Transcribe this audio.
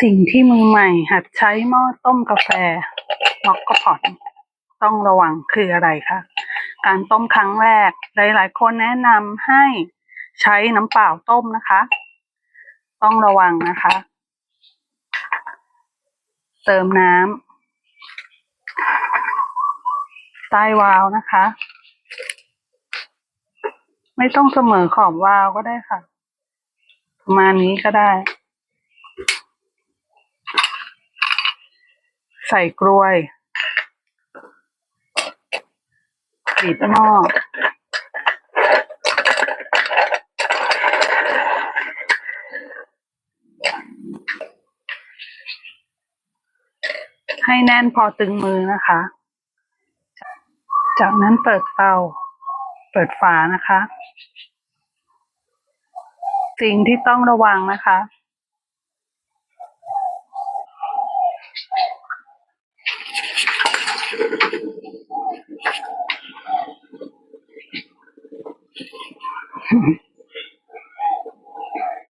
สิ่งที่มือใหม่ หัดใช้หม้อต้มกาแฟม็อกกพอตต้องระวังคืออะไรคะการต้มครั้งแรก หลาย ๆ คนแนะนำให้ใช้น้ำเปล่าต้มนะคะ ต้องระวังนะคะ เติมน้ำใต้วาล์วนะคะ ไม่ต้องเสมอขอบวาล์วก็ได้ค่ะ ประมาณนี้ก็ได้ ส่กลวยปิดหม้อให้แน่นพอตึงมือนะคะ จากนั้นเปิดเตา เปิดฝานะคะ สิ่งที่ต้องระวังนะคะ Hmm.